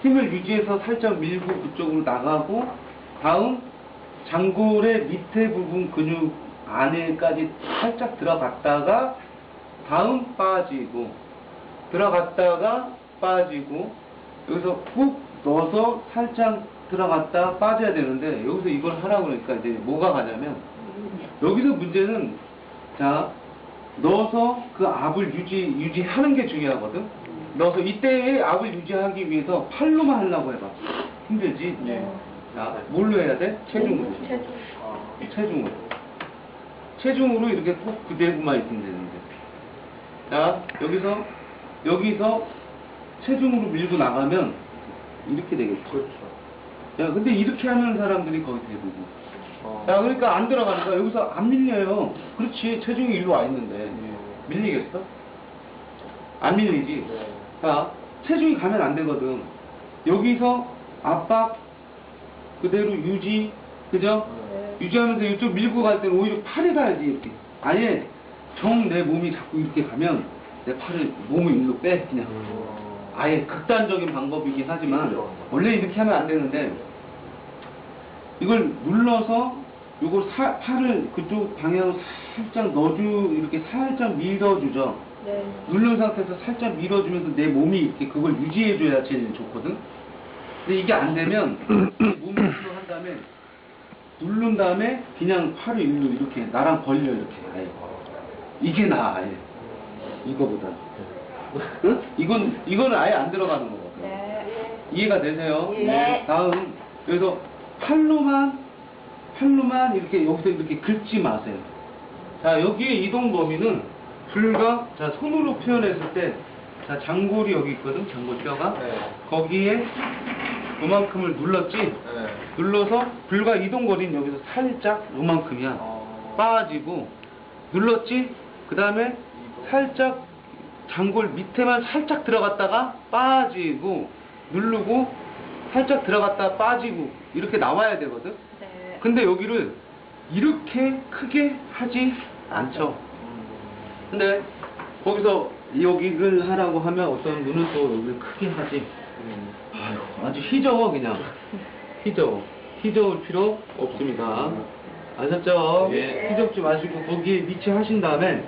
힘을 유지해서 살짝 밀고 그쪽으로 나가고 다음 장골의 밑에 부분 근육 안에까지 살짝 들어갔다가 다음 빠지고 들어갔다가 빠지고 여기서 푹 넣어서 살짝 들어갔다 빠져야 되는데 여기서 이걸 하라고 그러니까 이제 뭐가 가냐면 여기서 문제는 자 넣어서 그 압을 유지 유지하는 게 중요하거든. 넣어서 이때의 압을 유지하기 위해서 팔로만 하려고 해봐. 힘들지. 네. 자 뭘로 해야 돼? 체중으로. 체중. 체중으로. 체중으로 이렇게 꼭 그대로만 있으면 되는데. 자 여기서 여기서 체중으로 밀고 나가면 이렇게 되겠죠. 그렇죠. 야 근데 이렇게 하는 사람들이 거의 대부분. 어. 야 그러니까 안 들어가니까 여기서 안 밀려요. 그렇지 체중이 일로 와 있는데 예. 밀리겠어? 안 밀리지. 네. 자 체중이 가면 안 되거든. 여기서 압박 그대로 유지 그죠? 네. 유지하면서 이쪽 밀고 갈 때는 오히려 팔이 가야지 이렇게. 아예 정 내 몸이 자꾸 이렇게 가면 내 팔을 몸을 일로 빼 그냥. 어. 아예 극단적인 방법이긴 하지만. 원래 이렇게 하면 안 되는데 이걸 눌러서 요걸 사- 팔을 그쪽 방향으로 살짝 넣어주 이렇게 살짝 밀어주죠. 네. 누른 상태에서 살짝 밀어주면서 내 몸이 이렇게 그걸 유지해줘야 제일 좋거든. 근데 이게 안 되면 일로 한 다음에 누른 다음에 그냥 팔을 일로 이렇게 나랑 벌려 이렇게 아예 이게 나아 아예 이거보다. 응? 이건 이거는 아예 안 들어가는 거거든. 네. 이해가 되세요? 네. 다음 그래서 팔로만 팔로만 이렇게 여기서 이렇게 긁지 마세요. 자 여기에 이동 범위는 불과 자 손으로 표현했을 때 자 장골이 여기 있거든 장골 뼈가 네. 거기에 요만큼을 눌렀지 네. 눌러서 불과 이동 거리는 여기서 살짝 요만큼이야 어. 빠지고 눌렀지 그 다음에 살짝 장골 밑에만 살짝 들어갔다가 빠지고 누르고 살짝 들어갔다 빠지고 이렇게 나와야 되거든 네. 근데 여기를 이렇게 크게 하지 않죠 음. 근데 거기서 여기를 하라고 하면 어떤 분은 또 여기를 크게 하지 음. 아유, 아주 희저어 그냥 희저어 희저을 필요 없습니다 아셨죠? 예. 희접지 마시고 거기에 위치하신 다음에